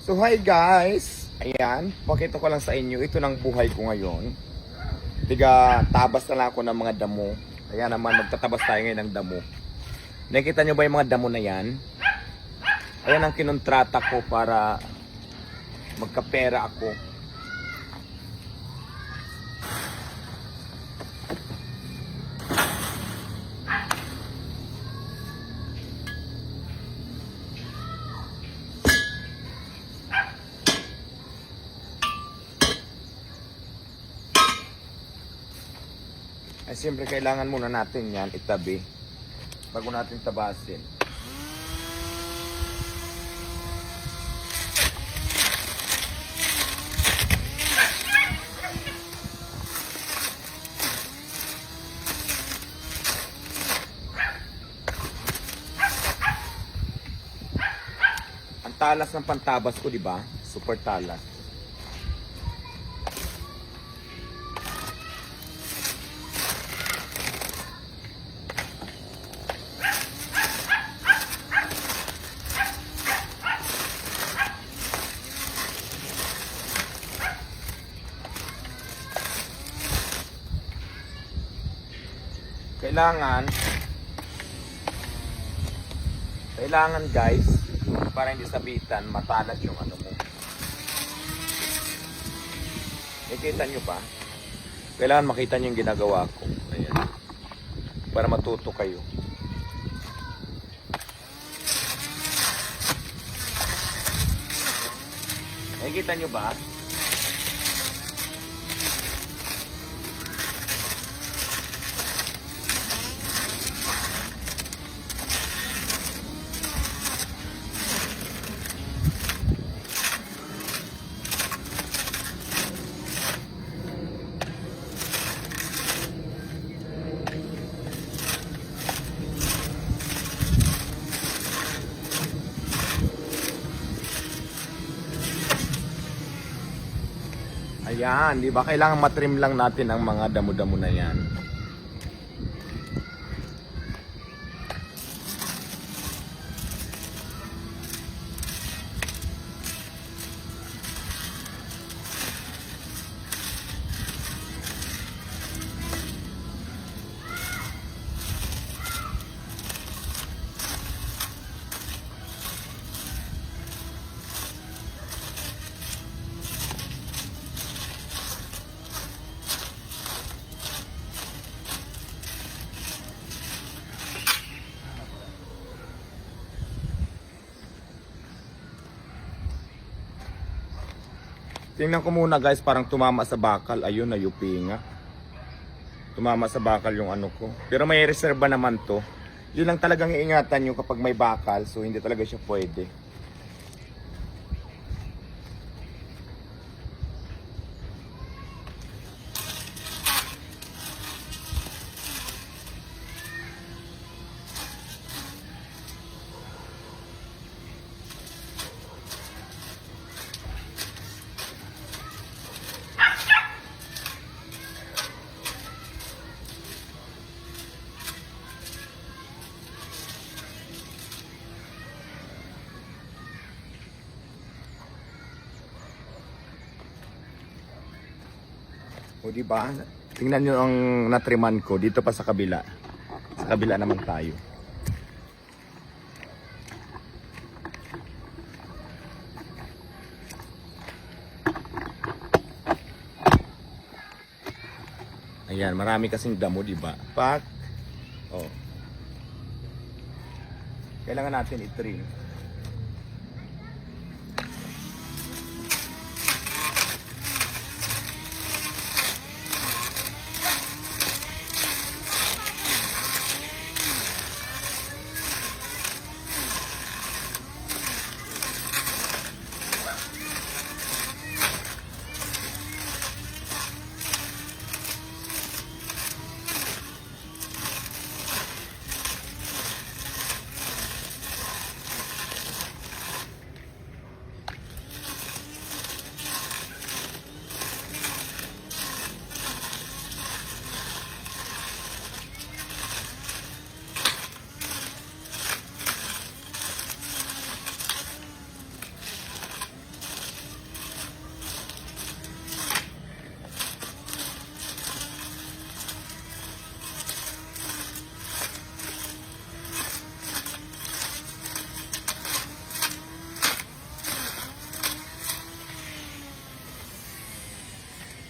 So hi guys! Ayan, pakita ko lang sa inyo, ito ng buhay ko ngayon. Tiga, tabas na lang ako ng mga damo. Kaya naman, magtatabas tayo ngayon ng damo. Nakikita nyo ba yung mga damo na yan? Ayan ang kinontrata ko para magkapera ako. Ay siyempre kailangan muna natin yan itabi bago natin tabasin. Ang talas ng pantabas ko, di ba? Super talas. Kailangan kailangan guys para hindi sabitan matalas yung ano mo. Nakita nyo ba? Kailangan makita nyo yung ginagawa ko. Ayan. Para matuto kayo. Nakikita nyo ba? Ayan, di ba? Kailangan matrim lang natin ang mga damo-damo na yan. Tingnan ko muna guys, parang tumama sa bakal. Ayun, nayupi nga. Tumama sa bakal yung ano ko. Pero may reserba naman to. Yun lang talagang iingatan nyo kapag may bakal. So hindi talaga siya pwede. O di ba? Tingnan nyo ang natriman ko dito pa sa kabila. Sa kabila naman tayo. Ayan, marami kasing damo, di ba? Pak. Oh. Kailangan natin i-trim.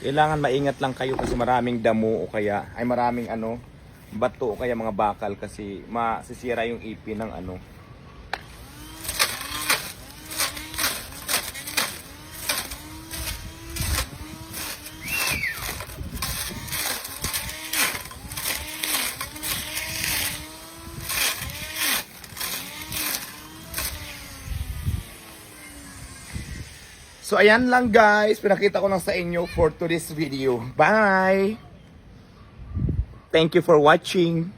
Kailangan maingat lang kayo kasi maraming damo o kaya ay maraming ano bato o kaya mga bakal kasi masisira yung ipin ng ano. So ayan lang guys, pinakita ko lang sa inyo for today's video. Bye! Thank you for watching.